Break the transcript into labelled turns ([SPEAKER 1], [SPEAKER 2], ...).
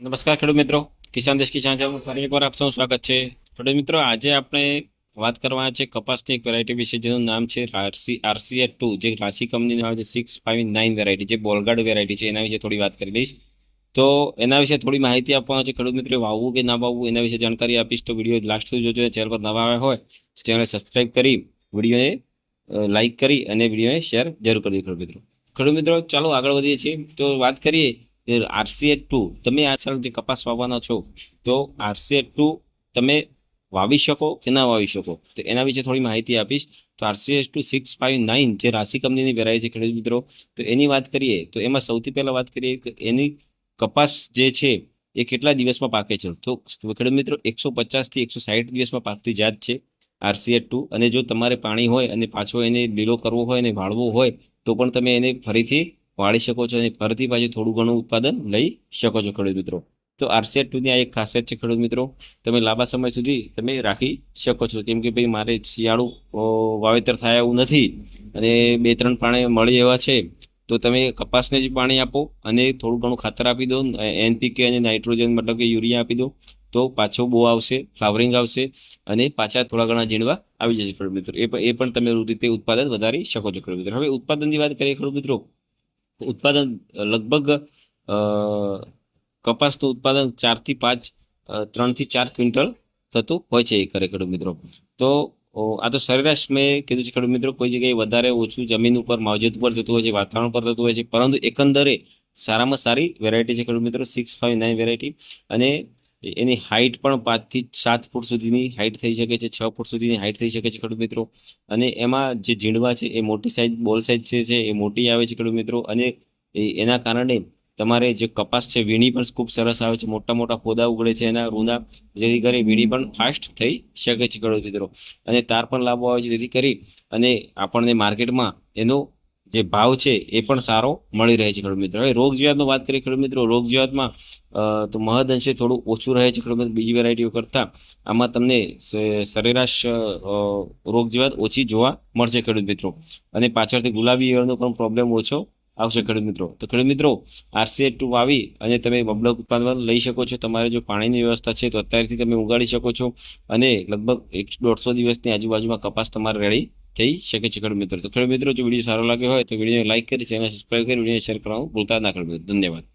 [SPEAKER 1] નમસ્કાર ખેડૂત મિત્રો. કિસાન દેશ કિસાન ચેનલ ફરી એકવાર આપ સૌનું સ્વાગત છે. ખેડૂત મિત્રો, આજે આપણે વાત કરવાના છે કપાસની એક વેરાયટી વિશે, જેનું નામ છે આરસી આરસીએ ટુ જે રાશિ કંપનીનું આવે છે સિક્સ ફાઇવ નાઇન વેરાયટી જે બોલગાડ વેરાયટી છે, એના વિશે થોડી વાત કરી લઈશ તો એના વિશે થોડી માહિતી આપવાનો છે ખેડૂત મિત્રો. વાવવું કે ના વાવવું, એના વિશે જાણકારી આપીશ. તો વીડિયો લાસ્ટ સુધી જોજો. ચેનલ પર નવા આવ્યા હોય, તો ચેનલ સબસ્ક્રાઇબ કરી, વિડીયોને લાઇક કરી અને વિડીયોને શેર જરૂર કરી ખેડૂત મિત્રો. ખેડૂત મિત્રો, ચાલો આગળ વધીએ છીએ. તો વાત કરીએ આરસીએ ટુ. તમે આ સાલ જે કપાસ વાવવાના છો, તો આરસીએટ ટુ તમે વાવી શકો કે ના વાવી શકો? તો એના વિશે થોડી માહિતી આપીશ. તો RCS two six five nine જે રાશિ કંપનીની વેરાય છે ખેડૂત મિત્રો, તો એની વાત કરીએ, તો એમાં સૌથી પહેલાં વાત કરીએ કે એની કપાસ જે છે એ કેટલા દિવસમાં પાકે છે? તો ખેડૂત મિત્રો, એકસો પચાસથી એકસો સાઠ દિવસમાં પાકતી જાત છે આરસીએટ ટુ. અને જો તમારે પાણી હોય અને પાછો એને લીલો કરવો હોય અને વાળવો હોય, તો પણ તમે એને ફરીથી વાળી શકો છો અને ફરીથી પાછું થોડું ઘણું ઉત્પાદન લઈ શકો છો, ખેડૂત મિત્રો. તો આરસીએટ ટુની આ એક ખાસિયત છે, ખેડૂત મિત્રો. તમે લાંબા સમય સુધી તમે રાખી શકો છો. કેમ કે ભાઈ મારે શિયાળુ વાવેતર થાય એવું નથી અને બે ત્રણ પાણી મળી એવા છે, તો તમે કપાસને જ પાણી આપો અને થોડું ઘણું ખાતર આપી દો એનપીકે અને નાઇટ્રોજન મતલબ કે યુરિયા આપી દો, તો પાછો બો આવશે, ફ્લાવરિંગ આવશે અને પાછા થોડા ઘણા ઝીણવા આવી જશે, ખેડૂત મિત્રો. એ પણ એ પણ તમે રીતે ઉત્પાદન વધારી શકો છો, ખેડૂત મિત્રો. હવે ઉત્પાદનની વાત કરીએ, ખેડૂત મિત્રો. ઉત્પાદન લગભગ કપાસનું ઉત્પાદન ચારથી પાંચ ત્રણથી ચાર ક્વિન્ટલ થતું હોય છે એકરે ખેડૂત મિત્રો. તો આ તો સરેરાશ મેં કીધું છે ખેડૂત મિત્રો, કોઈ જગ્યાએ વધારે ઓછું જમીન ઉપર, માવજત ઉપર જતું હોય છે, વાતાવરણ પર થતું હોય છે, પરંતુ એકંદરે સારામાં સારી વેરાયટી છે ખેડૂત મિત્રો સિક્સ ફાઇવ નાઇન વેરાયટી અને એની હાઇટ પણ પાંચથી સાત ફૂટ સુધીની હાઇટ થઈ શકે છે, છ ફૂટ સુધીની હાઇટ થઈ શકે છે ખેડૂત મિત્રો. અને એમાં જે ઝીંડવા છે એ મોટી સાઇઝ બોલ સાઇઝ છે એ મોટી આવે છે ખેડૂત મિત્રો. અને એના કારણે તમારે જે કપાસ છે વીણી પણ ખૂબ સરસ આવે છે. મોટા મોટા પોદા ઉગડે છે એના રૂના જેથી કરી વીણી પણ ફાસ્ટ થઈ શકે છે ખેડૂત મિત્રો. અને તાર પણ લાંબો આવે છે તેથી કરી અને આપણને માર્કેટમાં એનો જે ભાવ છે એ પણ સારો મળી રહે છે ખેડૂત મિત્રો. હવે રોગ જીવાતનો વાત કરીએ ખેડૂત મિત્રો રોગ જીવાતમાં તો મહદ અંશે થોડું ઓછું રહે છે ખેડૂત બીજી વેરાયટીઓ કરતાં આમાં તમને સરેરાશ અ, રોગ જીવાત ઓછી જોવા મળશે ખેડૂત મિત્રો. અને પાછળથી ગુલાબી ઈયળનો પણ પ્રોબ્લેમ ઓછો આવશે ખેડૂત મિત્રો. તો ખેડૂત મિત્રો આરસીએ ટુ વાવી અને તમે બબલક ઉત્પાદન લઈ શકો છો. તમારે જો પાણીની વ્યવસ્થા છે તો અત્યારથી તમે ઉગાડી શકો છો અને લગભગ એક દોઢસો દિવસની આજુબાજુમાં કપાસ તમારે રેડી થઈ શકે છે, ખેડૂત મિત્રો. તો ખેડૂત મિત્રો, જો વીડિયો સારો લાગ્યો હોય તો વીડિયો લાઈક કરી ચેનલ સબસ્ક્રાઈબ કરી વીડિયો શેર કરવાનું ભૂલતા ના ખેડૂત ધન્યવાદ.